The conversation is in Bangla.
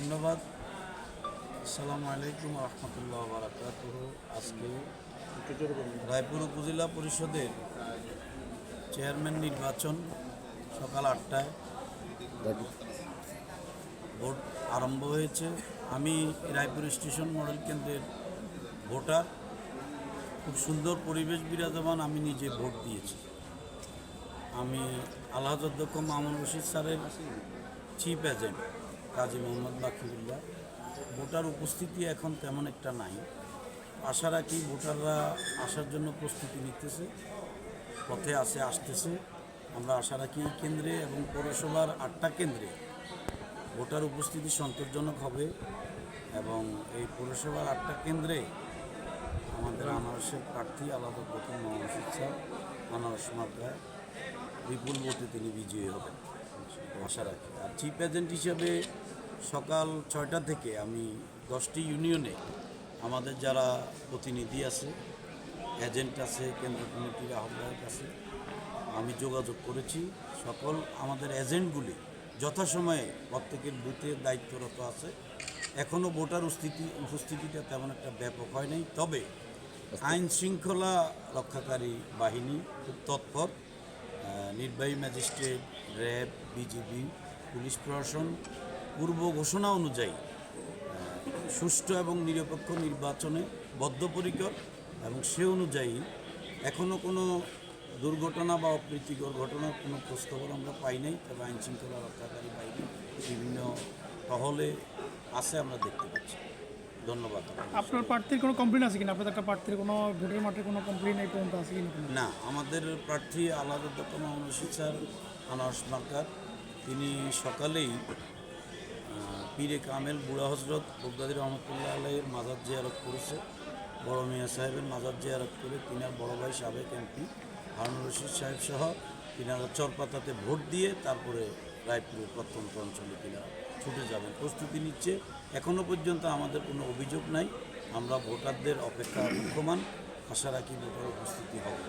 ধন্যবাদ। আসসালামু আলাইকুম রহমতুল্লাহ বারাকাত আজকে রায়পুর উপজেলা পরিষদের চেয়ারম্যান নির্বাচন সকাল আটটায়। ভোট আরম্ভ হয়েছে। আমি রায়পুর স্টেশন মডেল কেন্দ্রের ভোটার। খুব সুন্দর পরিবেশ বিরাজমান, আমি নিজে ভোট দিয়েছি। আমি আলহাজ অধ্যক্ষ মামুন রশিদ স্যারের chief agent Kazi Mohammad Bakirullah voter উপস্থিতি এখন তেমন একটা নাই। আশা রাখি ভোটাররা আসার জন্য প্রস্তুতি নিতেছে, পথে আসে আসতেছে। আমরা আশা রাখি এই কেন্দ্রে এবং পৌরসভার আটটা কেন্দ্রে ভোটার উপস্থিতি সন্তোষজনক হবে এবং এই পৌরসভার আটটা কেন্দ্রে আমাদের আনারসের প্রার্থী, আলাদা প্রথম স্যার আনারস মার্কায় বিপুল ভোটে তিনি বিজয়ী হবেন। আশা রাখি। আর চিফ এজেন্ট হিসেবে সকাল ছয়টা থেকে আমি দশটি ইউনিয়নে আমাদের যারা প্রতিনিধি আছে এজেন্ট আছে, কেন্দ্র কমিটির আহ্বায়ক আছে, আমি যোগাযোগ করেছি। সকল আমাদের এজেন্টগুলি যথাসময়ে প্রত্যেকের বুথের দায়িত্বরত আছে। এখনও ভোটার উপস্থিতি, উপস্থিতিটা তেমন একটা ব্যাপক হয় নাই। তবে আইন শৃঙ্খলা রক্ষাকারী বাহিনী খুব তৎপর নির্বাহী ম্যাজিস্ট্রেট র্যাব, বিজিবি, পুলিশ প্রশাসন, পূর্ব ঘোষণা অনুযায়ী সুষ্ঠু এবং নিরপেক্ষ নির্বাচনে বদ্ধপরিকর এবং সে অনুযায়ী এখনও কোনো দুর্ঘটনা বা অপ্রীতিকর ঘটনার কোনো প্রস্তাবর আমরা পাই নাই। তবে আইন শৃঙ্খলা রক্ষাকারী বাহিনী বিভিন্ন টহলে আছে, আমরা দেখতে পাচ্ছি। ধন্যবাদ। আপনার প্রার্থীর কোনো কমপ্লেন আছে কিনা? আপনাদের একটা প্রার্থীর কোনো ভোটের মাঠে কোনো কমপ্লেন এই পর্যন্ত আছে কিনা? না আমাদের প্রার্থী আলাদা কোনো স্যার আনারস মার্কার। তিনি সকালেই পীরে কামেল বুড়া হজরত বগদাদি রহমতুল্লাহ আলাইয়ের মাজার জিয়ারত করেছে। বড় মিয়া সাহেবের মাজার জিয়ারত করে তিনার বড় ভাই সাবেক এমপি হারুন রশিদ সাহেব সহ তিনারা চরপাতাতে ভোট দিয়ে তারপরে রায়পুরের প্রত্যন্ত অঞ্চলে কিনা ছুটে যাবেন। প্রস্তুতি নিচ্ছে। এখনও পর্যন্ত আমাদের কোনো অভিযোগ নাই। আমরা ভোটারদের অপেক্ষা মুখ্যমান। আশা রাখি ভোটার উপস্থিতি হবে।